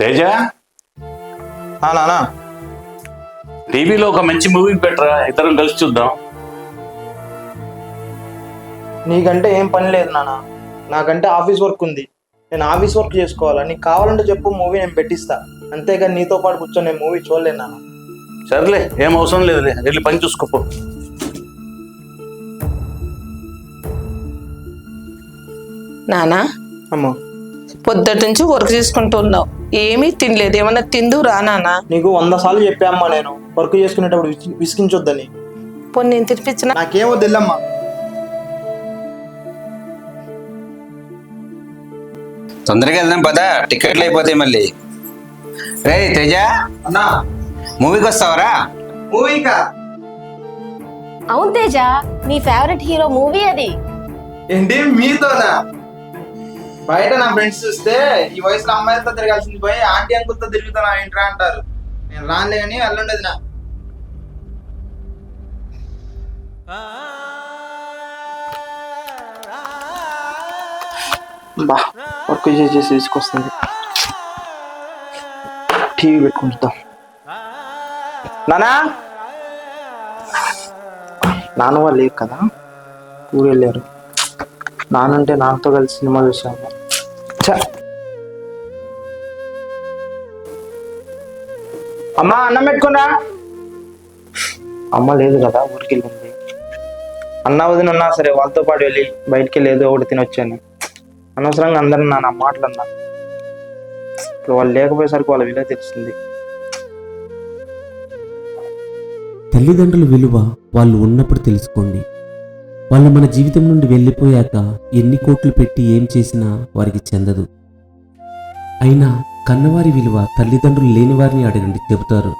తేజ? ఆ నానా. టీవీలో ఒక మంచి మూవీ పెట్టరా? ఇద్దరం కలిసి చూద్దాం. నీకంటే ఏం పని లేదు నాన్న నాకంటే ఆఫీస్ వర్క్ ఉంది. నేను ఆఫీస్ వర్క్ చేసుకోవాలా? నీకు కావాలంటే చెప్పు మూవీ నేను పెట్టిస్తా. అంతేగాని నీతో పాటు కూర్చొని నేను మూవీ చూడలేను నాన్న సర్లే ఏం అవసరం లేదులే. వెళ్ళి పని చూసుకోపో నానా? అమ్మా. పొద్దుటి నుంచి వర్క్ చేసుకుంటున్నావు. ఏమీ తినలేదు. ఏమన్నా తిందు రా నానా నీకు వంద సార్లు చెప్పామ్మా నేను. వర్క్ చేసుకునేటప్పుడు విసి- విసిగించొద్దని. పోనీ నేను తినిపించిన? నాకేమో తెల్లమ్మా తొందరగా వెళ్దాం పదా. టికెట్లు అయిపోతాయి మళ్ళీ. రే తేజ. అన్నా. మూవీకి వస్తావరా మూవీకా అవును తేజ నీ ఫేవరెట్ హీరో మూవీ అది. ఏంటి? మీతోనా? బయట నా ఫ్రెండ్స్ చూస్తే ఈ వయసులో అమ్మాయిలతో తిరగాల్సింది పోయి ఆంటీ అంకుల్తో తిరుగుతున్నా ఏంట్రా అంటారు. నేను రానులే అని వెళ్ళండదు నా బా వర్క్ చేసి చేసి తీసుకొస్తుంది. టీవీ పెట్టుకుంటాం నానా? నాన్న వాళ్ళు లేవు కదా? ఊరు వెళ్ళారు. నానంటే నాన్నతో కలిసి సినిమా చూసాము ఛ! అమ్మ అన్నం పెట్టుకున్నా? అమ్మ లేదు కదా ఊరికి వెళ్ళింది అన్న వదినన్నా సరే వాళ్ళతో పాటు వెళ్ళి బయటికి లేదో ఒకటి తినొచ్చాను. అనవసరంగా అందరూ నా నా మాటలు అన్నా ఇప్పుడు వాళ్ళు లేకపోయేసరికి వాళ్ళ విలువ తెలుస్తుంది. తల్లిదండ్రుల విలువ వాళ్ళు ఉన్నప్పుడు తెలుసుకోండి. వాళ్ళు మన జీవితం నుండి వెళ్ళిపోయాక ఎన్ని కోట్లు పెట్టి ఏం చేసినా వారికి చెందదు. అయినా కన్నవారి విలువ తల్లిదండ్రులు లేని వారిని అడగండి చెబుతారు